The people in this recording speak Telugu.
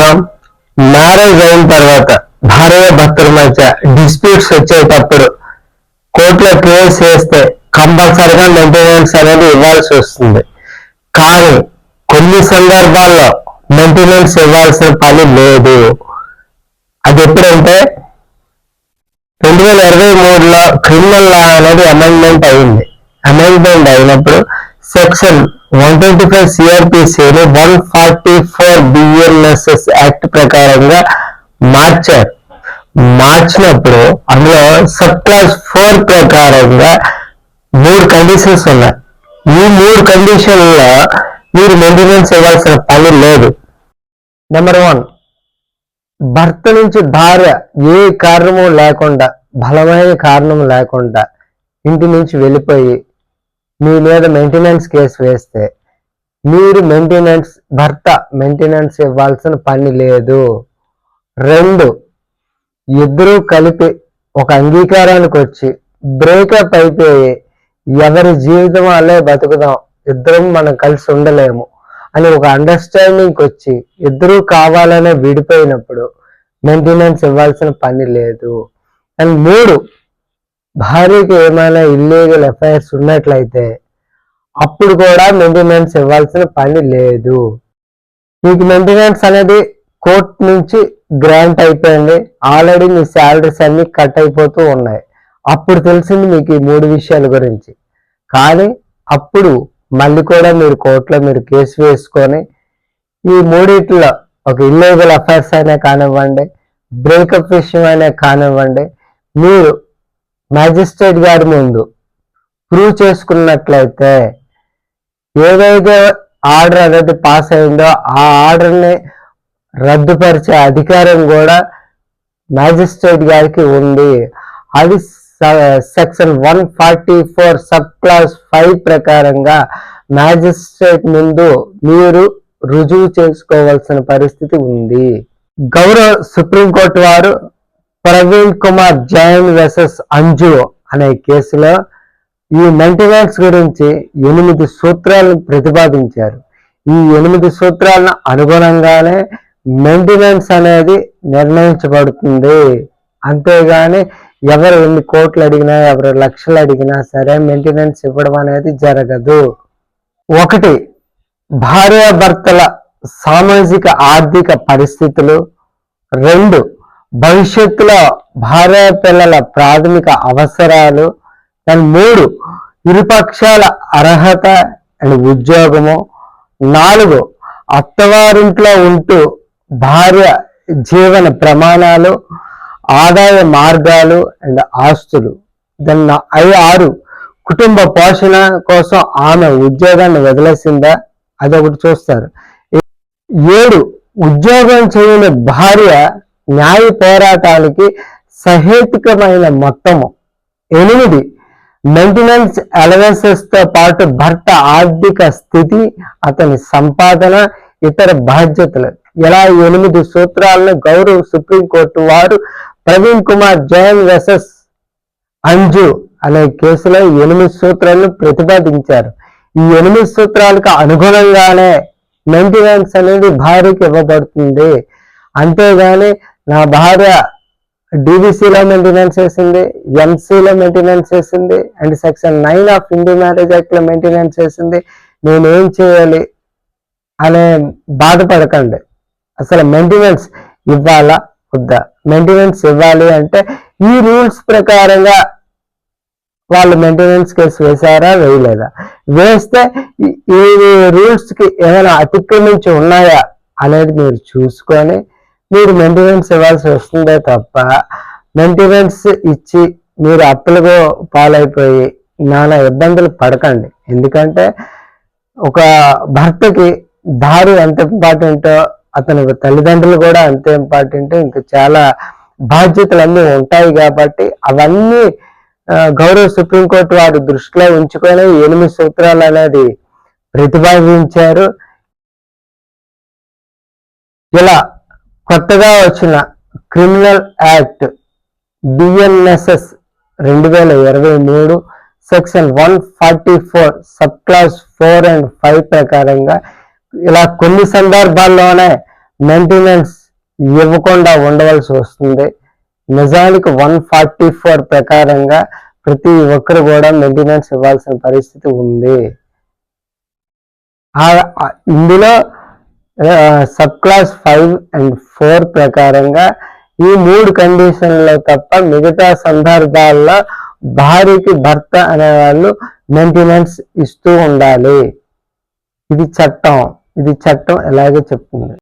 నమస్కారం మ్యారేజ్ అయిన తర్వాత భార్య భర్తల మధ్య డిస్ప్యూట్స్ వచ్చేటప్పుడు కోర్టులో కేసు వేస్తే కంపల్సరిగా మెయింటెనెన్స్ అనేది ఇవ్వాల్సి వస్తుంది. కానీ కొన్ని సందర్భాల్లో మెయింటెనెన్స్ ఇవ్వాల్సిన పని లేదు. అది ఎప్పుడంటే రెండు వేల ఇరవై మూడులో క్రిమినల్ లా అనేది అమెండ్మెంట్ అయింది. అమెండ్మెంట్ అయినప్పుడు section one twenty five సిఆర్పిసిని one forty four BNSS act ప్రకారంగా మార్చారు. మార్చినప్పుడు అందులో సబ్ క్లాస్ ఫోర్ ప్రకారంగా మూడు కండిషన్స్ ఉన్నాయి. ఈ మూడు కండిషన్లో మీరు మెయింటెనెన్స్ ఇవ్వాల్సిన పని లేదు. నెంబర్ వన్ భర్త నుంచి భార్య ఏ కారణము లేకుండా బలమైన కారణం లేకుండా ఇంటి నుంచి వెళ్ళిపోయి మీ మీద మెయింటెనెన్స్ కేసు వేస్తే మీరు మెయింటెనెన్స్ భర్త మెయింటెనెన్స్ ఇవ్వాల్సిన పని లేదు. రెండు ఇద్దరూ కలిపి ఒక అంగీకారానికి వచ్చి బ్రేకప్ అయిపోయి ఎవరి జీవితం అలే బతుకుదాం ఇద్దరం మనం కలిసి ఉండలేము అని ఒక అండర్స్టాండింగ్కి వచ్చి ఇద్దరూ కావాలనే విడిపోయినప్పుడు మెయింటెనెన్స్ ఇవ్వాల్సిన పని లేదు. అండ్ మూడు భార్యకి ఏమైనా ఇల్లీగల్ ఎఫ్ఐఆర్స్ ఉన్నట్లయితే అప్పుడు కూడా మెయింటెనెన్స్ ఇవ్వాల్సిన పని లేదు. మీకు మెయింటెనెన్స్ అనేది కోర్ట్ నుంచి గ్రాంట్ అయిపోయింది. ఆల్రెడీ మీ శాలరీస్ అన్ని కట్ అయిపోతూ ఉన్నాయి. అప్పుడు తెలిసింది మీకు ఈ మూడు విషయాల గురించి. కానీ అప్పుడు మళ్ళీ కూడా మీరు కోర్టులో మీరు కేసు వేసుకొని ఈ మూడిట్లో ఒక ఇల్లీగల్ అఫైర్స్ అయినా కానివ్వండి బ్రేకప్ విషయం అయినా కానివ్వండి మీరు మ్యాజిస్ట్రేట్ గారి ముందు ప్రూవ్ చేసుకున్నట్లయితే ఏదైతే ఆర్డర్ అనేది పాస్ అయిందో ఆ ఆర్డర్ని రద్దుపరిచే అధికారం కూడా మ్యాజిస్ట్రేట్ గారికి ఉంది. అది section one forty four sub class five ప్రకారంగా మ్యాజిస్ట్రేట్ ముందు మీరు రుజువు చేసుకోవాల్సిన పరిస్థితి ఉంది. గౌరవ సుప్రీంకోర్టు వారు ప్రవీణ్ కుమార్ జైన్ వెసెస్ అంజు అనే కేసులో ఈ మెయింటెనెన్స్ గురించి ఎనిమిది సూత్రాలను ప్రతిపాదించారు. ఈ ఎనిమిది సూత్రాలను అనుగుణంగానే మెయింటెనెన్స్ అనేది నిర్ణయించబడుతుంది. అంతేగాని ఎవరు ఎన్ని కోట్లు అడిగినా ఎవరు లక్షలు అడిగినా సరే మెయింటెనెన్స్ ఇవ్వడం అనేది జరగదు. ఒకటి భార్యాభర్తల సామాజిక ఆర్థిక పరిస్థితులు. రెండు భవిష్యత్తులో భార్య పిల్లల ప్రాథమిక అవసరాలు దాని మూడు ఇరుపక్షాల అర్హత అండ్ ఉద్యోగము. నాలుగు అత్తవారింట్లో ఉంటూ భార్య జీవన ప్రమాణాలు ఆదాయ మార్గాలు అండ్ ఆస్తులు. దాన్ని అవి ఆరు కుటుంబ పోషణ కోసం ఆమె ఉద్యోగాన్ని వదిలేసిందా? అదొకటి చూస్తారు. ఏడు ఉద్యోగం చేయని భార్య న్యాయ పోరాటానికి సహేతుకమైన మొత్తము. ఎనిమిది మెయింటెనెన్స్ అలవెన్సెస్తో పాటు భర్త ఆర్థిక స్థితి అతని సంపాదన ఇతర బాధ్యతలు. ఇలా ఎనిమిది సూత్రాలను గౌరవ సుప్రీంకోర్టు వారు ప్రవీణ్ కుమార్ జైన్ వెసెస్ అంజు అనే కేసులో ఎనిమిది సూత్రాలను ప్రతిపాదించారు. ఈ ఎనిమిది సూత్రాలకు అనుగుణంగానే మెయింటెనెన్స్ అనేది భార్యకి ఇవ్వబడుతుంది. అంతేగాని నా భార్య డిబిసిలో మెయింటెనెన్స్ చేసింది ఎంసీలో మెయింటెనెన్స్ చేసింది and section nine of Indian marriage యాక్ట్లో మెయింటెనెన్స్ చేసింది. నేను ఏం చేయాలి అనే బాధపడకండి. అసలు మెయింటెనెన్స్ ఇవ్వాలా వద్దా? మెయింటెనెన్స్ ఇవ్వాలి అంటే ఈ రూల్స్ ప్రకారంగా వాళ్ళు మెయింటెనెన్స్ కేసు వేశారా వేయలేదా? వేస్తే ఈ- రూల్స్కి ఏమైనా అతిక్రమించి ఉన్నాయా అనేది మీరు చూసుకొని మీరు మెయింటెనెన్స్ ఇవ్వాల్సి వస్తుందే తప్ప మెయింటెనెన్స్ ఇచ్చి మీరు అప్పులకు పాలైపోయి నానా ఇబ్బందులు పడకండి. ఎందుకంటే ఒక భర్తకి దారి ఎంత ఇంపార్టెంటో అతని తల్లిదండ్రులు కూడా అంతే ఇంపార్టెంట్ ఇంకా చాలా బాధ్యతలు అన్నీ ఉంటాయి కాబట్టి అవన్నీ గౌరవ సుప్రీంకోర్టు వారి దృష్టిలో ఉంచుకొని ఎనిమిది సూత్రాలు అనేది ప్రతిపాదించారు. ఇలా కొత్తగా వచ్చిన క్రిమినల్ యాక్ట్ బిఎన్ఎస్ఎస్ రెండు వేల ఇరవై మూడు section one forty four sub class four and five ప్రకారంగా ఇలా కొన్ని సందర్భాల్లోనే మెయింటెనెన్స్ ఇవ్వకుండా ఉండవలసి వస్తుంది. నిజానికి వన్ ఫార్టీ ఫోర్ ప్రకారంగా ప్రతి ఒక్కరు కూడా మెయింటెనెన్స్ ఇవ్వాల్సిన పరిస్థితి ఉంది. ఆ- ఇందులో sub class five and four ప్రకారంగా ఈ మూడు కండిషన్లో తప్ప మిగతా సందర్భాల్లో భార్యకి భర్త అనే వాళ్ళు మెయింటెనెన్స్ ఇస్తూ ఉండాలి. ఇది చట్టం. ఇది చట్టం ఎలాగే చెప్తుంది.